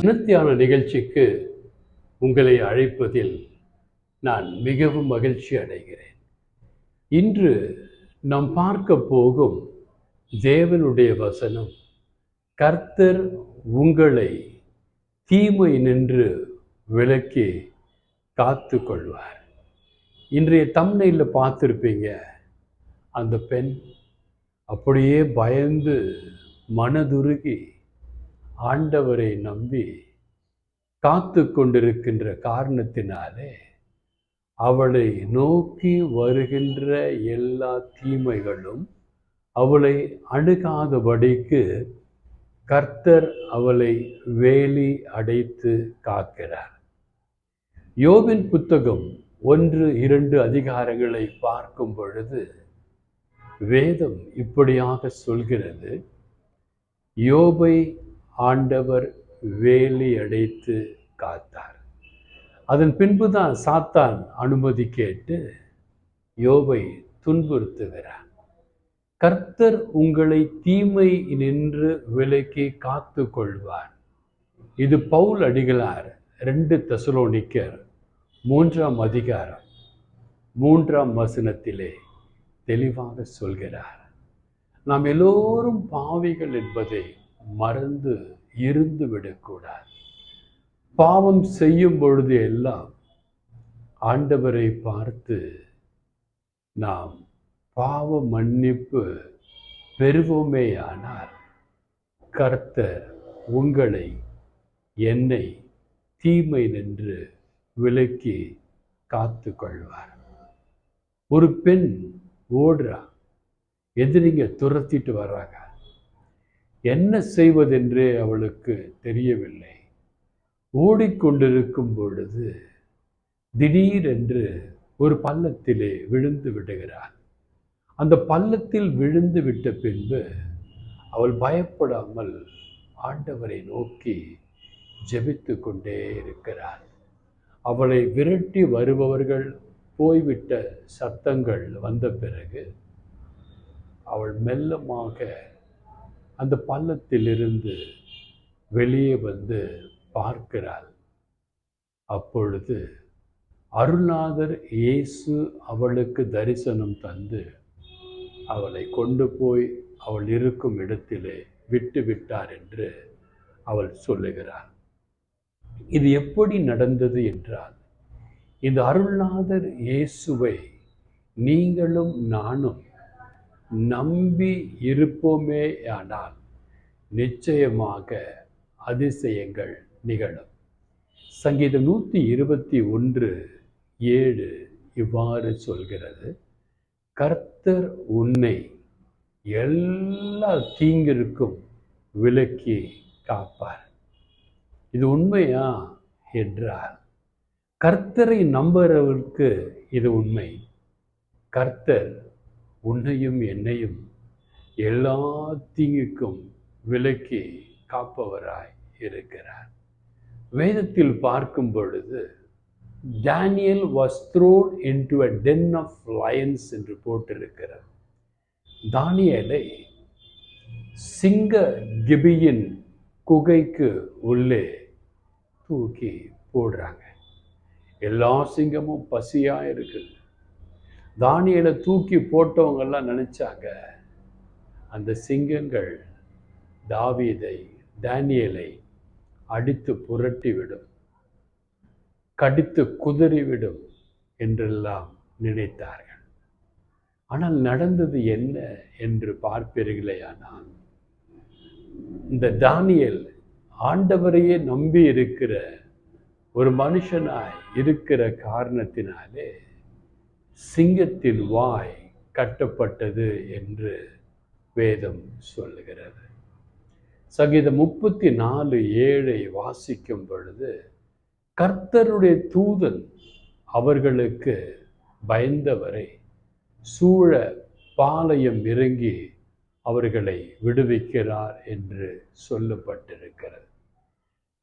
தினத்தியான நிகழ்ச்சிக்கு உங்களை அழைப்பதில் நான் மிகவும் மகிழ்ச்சி அடைகிறேன். இன்று நாம் பார்க்க போகும் தேவனுடைய வசனம் கர்த்தர் உங்களை தீமை நின்று விலக்கி காத்து கொள்வார் இன்றைய தம்னையில் பார்த்துருப்பீங்க அந்த பெண் அப்படியே பயந்து மனதுருகி ஆண்டவரை நம்பி காத்து கொண்டிருக்கின்ற காரணத்தினாலே அவளை நோக்கி வருகின்ற எல்லா தீமைகளும் அவளை அணுகாதபடிக்கு கர்த்தர் அவளை வேலி அடைத்து காக்கிறார். யோபின் புத்தகம் ஒன்று இரண்டு அதிகாரங்களை பார்க்கும் பொழுது வேதம் இப்படியாக சொல்கிறது. யோபை ஆண்டவர் வேலி அடைத்து காத்தார். அதன் பின்பு தான் சாத்தான் அனுமதி கேட்டு யோபை துன்புறுத்துகிறார். கர்த்தர் உங்களை தீமை நின்று விலக்கி காத்து கொள்வார் இது பவுல் அடிகளார் ரெண்டு தசுலோனிக்கர் மூன்றாம் அதிகாரம் மூன்றாம் வசனத்திலே தெளிவாக சொல்கிறார். நாம் எல்லோரும் பாவிகள் என்பதை மறந்து இருந்து விடக்கூடாது. பாவம் செய்யும் பொழுது எல்லாம் ஆண்டவரை பார்த்து நாம் பாவ மன்னிப்பு பெறுவோமேயானால் கர்த்தர் உங்களை என்னை தீமை நின்று விலக்கி காத்து கொள்வார் ஒரு பெண் ஓடுறா. எதிரிங்க துரத்திட்டு வர்றாங்க. என்ன செய்வதென்றே அவளுக்கு தெரியவில்லை. ஓடிக்கொண்டிருக்கும் பொழுது திடீரென்று ஒரு பள்ளத்திலே விழுந்து விடுகிறாள். அந்த பள்ளத்தில் விழுந்து விட்ட பின்பு அவள் பயப்படாமல் ஆண்டவரை நோக்கி ஜெபித்து கொண்டே இருக்கிறாள். அவளை விரட்டி வருபவர்கள் போய்விட்ட சத்தங்கள் வந்த பிறகு அவள் மெல்லமாக அந்த பள்ளத்திலிருந்து வெளியே வந்து பார்க்கிறாள். அப்பொழுது அருள்நாதர் இயேசு அவளுக்கு தரிசனம் தந்து அவளை கொண்டு போய் அவள் இருக்கும் இடத்திலே விட்டு விட்டார் என்று அவள் சொல்லுகிறாள். இது எப்படி நடந்தது என்றால் இந்த அருள்நாதர் இயேசுவை நீங்களும் நானும் நம்பி இருப்போமே ஆனால் நிச்சயமாக அதிசயங்கள் நிகழும். சங்கீதம் நூற்றி இருபத்தி ஒன்று ஏழு இவ்வாறு சொல்கிறது. கர்த்தர் உன்னை எல்லா தீங்கிற்கும் விலக்கி காப்பார். இது உண்மையா என்றார் கர்த்தரை நம்புகிறவருக்கு இது உண்மை. கர்த்தர் உன்னையும் என்னையும் எல்லா தீங்குக்கும் விலக்கி காப்பவராய் இருக்கிறார். வேதத்தில் பார்க்கும் பொழுது Daniel was thrown into a den of lions என்று போட்டிருக்கிறார் தானியலை சிங்க கிபியின் குகைக்கு உள்ளே தூக்கி போடுறாங்க. எல்லா சிங்கமும் பசியாக இருக்குது. தானியலை தூக்கி போட்டவங்கெல்லாம் நினச்சாங்க. அந்த சிங்கங்கள் தாவீதை தானியலை அடித்து புரட்டிவிடும் கடித்து குதறிவிடும் என்றெல்லாம் நினைத்தார்கள். ஆனால் நடந்தது என்ன என்று பார்ப்பீர்களேயானால் இந்த தானியல் ஆண்டவரையே நம்பி இருக்கிற ஒரு மனுஷனாய் இருக்கிற காரணத்தினாலே சிங்கத்தின் வாய் கட்டப்பட்டது என்று வேதம் சொல்லுகிறது. சங்கீதம் முப்பத்தி நாலு ஏழை வாசிக்கும் பொழுது கர்த்தருடைய தூதன் அவர்களுக்கு பயந்தவரை சூழ பாளையம் இறங்கி அவர்களை விடுவிக்கிறார் என்று சொல்லப்பட்டிருக்கிறது.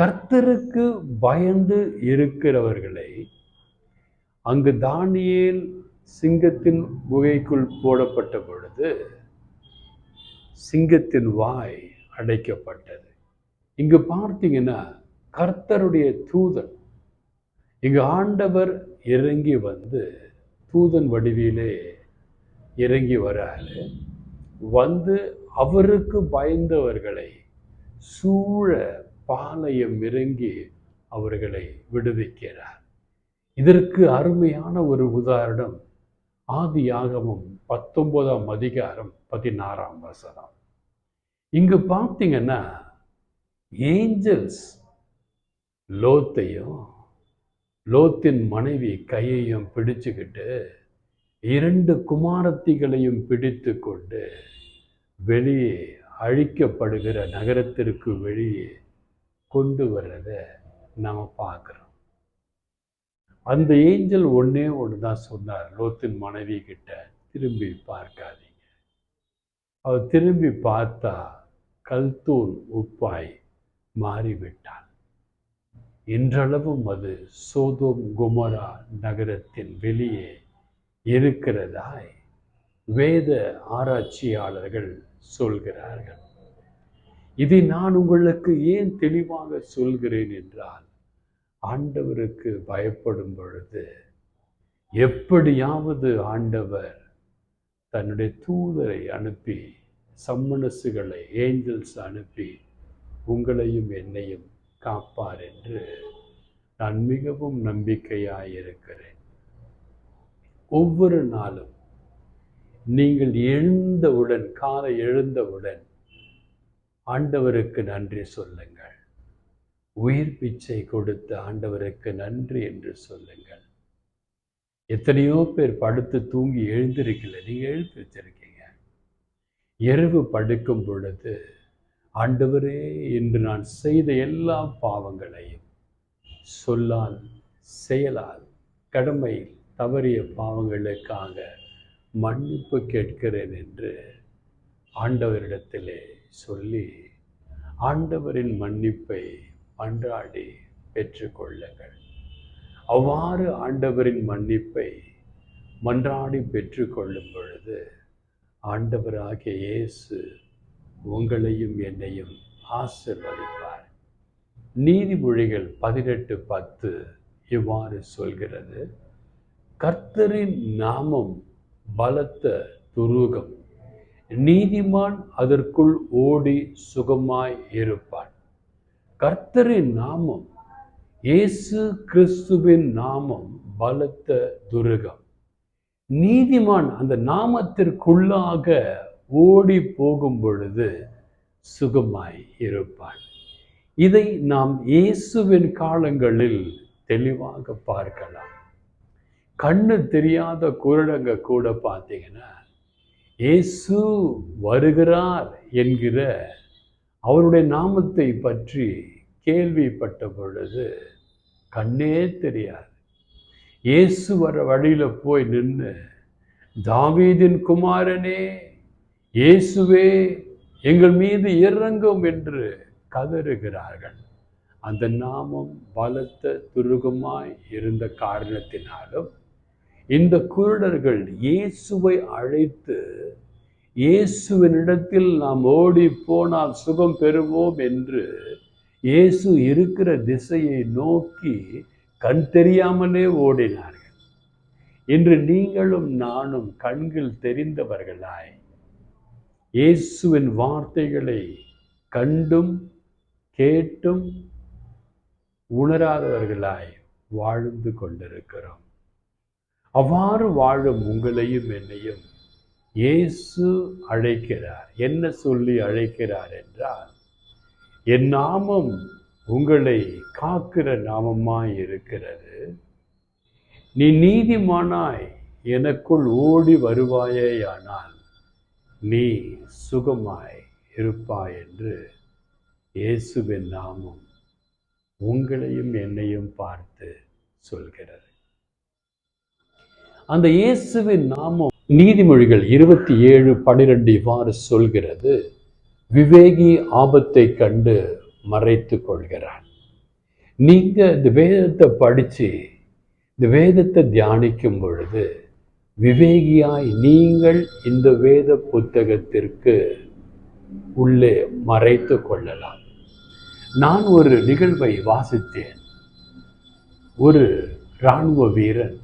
கர்த்தருக்கு பயந்து இருக்கிறவர்களை அங்கு தானியேல் சிங்கத்தின் குகைக்குள் போடப்பட்ட பொழுது சிங்கத்தின் வாய் அடைக்கப்பட்டது. இங்கு பார்த்தீங்கன்னா கர்த்தருடைய தூதன். இங்கு ஆண்டவர் இறங்கி வந்து தூதன் வடிவிலே இறங்கி வராரு. வந்து அவருக்கு பயந்தவர்களை சூழ பாளையம் இறங்கி அவர்களை விடுவிக்கிறார். இதற்கு அருமையான ஒரு உதாரணம். ஆதி ஆகமம் பத்தொன்பதாம் அதிகாரம் பதினாறாம் வசனம். இங்கு பார்த்தீங்கன்னா ஏஞ்சல்ஸ் லோத்தையும் லோத்தின் மனைவி கையையும் பிடிச்சுக்கிட்டு இரண்டு குமாரத்திகளையும் பிடித்து கொண்டு வெளியே அழிக்கப்படுகிற நகரத்திற்கு வெளியே கொண்டு வர்றதை நாம் பார்க்குறோம். அந்த ஏஞ்சல் ஒன்றே ஒன்று தான் சொன்னார். லோத்தின் மனைவி கிட்ட திரும்பி பார்க்காதீங்க. அவர் திரும்பி பார்த்தா கல்தூன் உப்பாய் மாறிவிட்டான் இன்றளவும் அது சோதோம் குமரா நகரத்தின் வெளியே இருக்கிறதாய் வேத ஆராய்ச்சியாளர்கள் சொல்கிறார்கள். இதை நான் உங்களுக்கு ஏன் தெளிவாக சொல்கிறேன் என்றால் ஆண்டவருக்கு பயப்படும் பொழுது எப்படியாவது ஆண்டவர் தன்னுடைய தூதரை அனுப்பி சம்மனசுகளை ஏஞ்சல்ஸ் அனுப்பி உங்களையும் என்னையும் காப்பார் என்று நான் மிகவும் நம்பிக்கையாயிருக்கிறேன். ஒவ்வொரு நாளும் நீங்கள் எழுந்தவுடன் காலை எழுந்தவுடன் ஆண்டவருக்கு நன்றி சொல்லுங்கள். உயிர் பிச்சை கொடுத்த ஆண்டவருக்கு நன்றி என்று சொல்லுங்கள். எத்தனையோ பேர் படுத்து தூங்கி எழுந்திருக்கல. நீங்கள் எழுத்து வச்சிருக்கீங்க. இரவு படுக்கும் பொழுது ஆண்டவரே என்று நான் செய்த எல்லா பாவங்களையும் சொல்லால் செயலால் கடமையில் தவறிய பாவங்களுக்காக மன்னிப்பு கேட்கிறேன் என்று ஆண்டவரிடத்திலே சொல்லி ஆண்டவரின் மன்னிப்பை மன்றாடி பெற்றுக்கொள்ளுங்கள். அவ்வாறு ஆண்டவரின் மன்னிப்பை மன்றாடி பெற்றுக்கொள்ளும் பொழுது ஆண்டவராகிய இயேசு உங்களையும் என்னையும் ஆசிர்வதிப்பார். நீதிமொழிகள் பதினெட்டு பத்து இவ்வாறு சொல்கிறது. கர்த்தரின் நாமம் பலத்த துருகம். நீதிமான் அதற்குள் ஓடி சுகமாய் இருப்பான். கர்த்தரின் நாமம் இயேசு கிறிஸ்துவின் நாமம் பலத்த துருகம். நீதிமான் அந்த நாமத்திற்குள்ளாக ஓடி போகும் பொழுது சுகமாய் இருப்பான். இதை நாம் இயேசுவின் காலங்களில் தெளிவாக பார்க்கலாம். கண்ணு தெரியாத குரடங்க கூட பார்த்தீங்கன்னா இயேசு வருகிறார் என்கிற அவருடைய நாமத்தை பற்றி கேள்விப்பட்ட பொழுது கண்ணே தெரியாது. இயேசு வர வழியில் போய் நின்று தாவீதின் குமாரனே இயேசுவே எங்கள் மீது இறங்கும் என்று கதறுகிறார்கள். அந்த நாமம் பலத்த துருகமாய் இருந்த காரணத்தினாலும் இந்த குருடர்கள் இயேசுவை அழைத்து இயேசுவினிடத்தில் நாம் ஓடி போனால் சுகம் பெறுவோம் என்று இயேசு இருக்கிற திசையை நோக்கி கண் தெரியாமலே ஓடினார்கள். இன்று நீங்களும் நானும் கண்கள் தெரிந்தவர்களாய். இயேசுவின் வார்த்தைகளை கண்டும் கேட்டும் உணராதவர்களாய் வாழ்ந்து கொண்டிருக்கிறோம். அவ்வாறு வாழும் உங்களையும் என்னையும் இயேசு அழைக்கிறார். என்ன சொல்லி அழைக்கிறார் என்றால் என் நாமம் உங்களை காக்கிற நாமமாய் இருக்கிறது. நீ நீதிமானாய் எனக்குள் ஓடி வருவாயேயானால் நீ சுகமாய் இருப்பாய் என்று இயேசுவின் நாமம் உங்களையும் என்னையும் பார்த்து சொல்கிறது. அந்த இயேசுவின் நாமம் நீதிமொழிகள் இருபத்தி ஏழு பனிரெண்டு இவ்வாறு சொல்கிறது விவேகி ஆபத்தை கண்டு மறைத்து கொள்கிறார் நீங்கள் இந்த வேதத்தை படித்து இந்த வேதத்தை தியானிக்கும் பொழுது விவேகியாய் நீங்கள் இந்த வேத புத்தகத்திற்கு உள்ளே மறைத்து கொள்ளலாம். நான் ஒரு நிகழ்வை வாசித்தேன். ஒரு இராணுவ வீரன்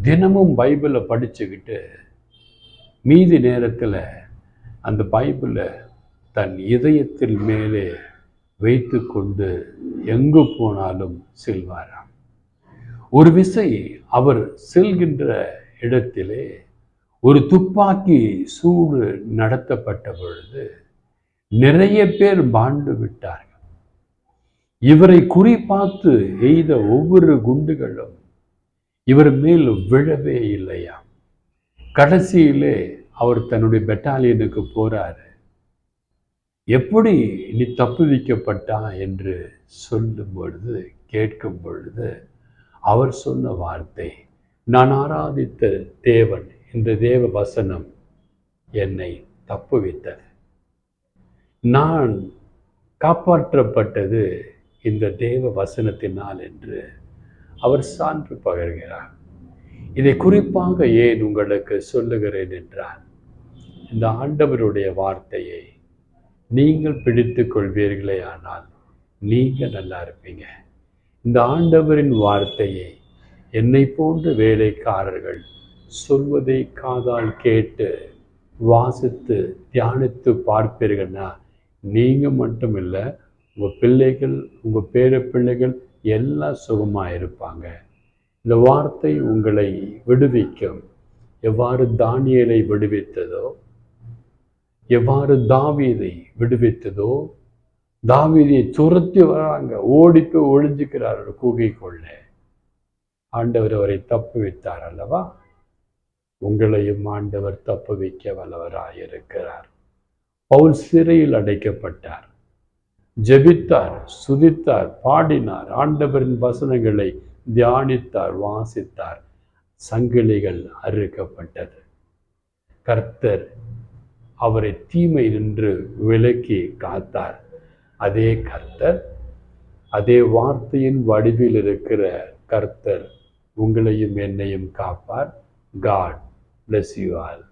தினமும் பைபிளை படிச்சுக்கிட்டு மீதி நேரத்தில் அந்த பைபிளை தன் இதயத்தில் மேலே வைத்து கொண்டு எங்கு போனாலும் செல்வாராம். ஒரு விசை அவர் செல்கின்ற இடத்திலே ஒரு துப்பாக்கி சூடு நடத்தப்பட்ட பொழுது நிறைய பேர் பாண்டு விட்டார்கள். இவரை குறிப்பார்த்து எய்த ஒவ்வொரு குண்டுகளும் இவர் மேல் விழவே இல்லையா? கடைசியிலே அவர் தன்னுடைய பெட்டாலியனுக்கு போறாரு. எப்படி நீ தப்புவிக்கப்பட்டா என்று சொல்லும் பொழுது கேட்கும் பொழுது அவர் சொன்ன வார்த்தை நான் ஆராதித்த தேவன் இந்த தேவ வசனம் என்னை தப்புவித்தது. நான் காப்பாற்றப்பட்டது இந்த தேவ வசனத்தினால் என்று அவர் சான்று பகர்கிறார். இதை குறிப்பாக ஏன் உங்களுக்கு சொல்லுகிறேன் என்றால் இந்த ஆண்டவருடைய வார்த்தையை நீங்கள் பிடித்து கொள்வீர்களே ஆனால் நீங்கள் நல்லா இருப்பீங்க. இந்த ஆண்டவரின் வார்த்தையை என்னை போன்ற வேலைக்காரர்கள் சொல்வதை காதால் கேட்டு வாசித்து தியானித்து பார்ப்பீர்கள்னா நீங்கள் மட்டும் இல்லை உங்கள் பிள்ளைகள் உங்கள் பேர பிள்ளைகள் எல்லாம் சுகமாக இருப்பாங்க. இந்த வார்த்தை உங்களை விடுவிக்கும். எவ்வாறு தானியலை விடுவித்ததோ எவ்வாறு தாவீதை விடுவித்ததோ தாவீதியை துரத்தி வராங்க. ஓடி போய் ஒழிஞ்சுக்கிறார்கள் கூகைக்குள்ள ஆண்டவர் அவரை தப்பு வைத்தார் அல்லவா? உங்களையும் ஆண்டவர் தப்பு வைக்க வல்லவராயிருக்கிறார். பவுல் சிறையில் அடைக்கப்பட்டார். ஜெபித்தார் சுதித்தார் பாடினார் ஆண்டவரின் வசனங்களை தியானித்தார் வாசித்தார். சங்கிலிகள் அறுக்கப்பட்டது. கர்த்தர் அவரை தீமை நின்று விலக்கி காத்தார். அதே கர்த்தர் அதே வார்த்தையின் வடிவில் இருக்கிற கர்த்தர் உங்களையும் என்னையும் காப்பார். God bless you all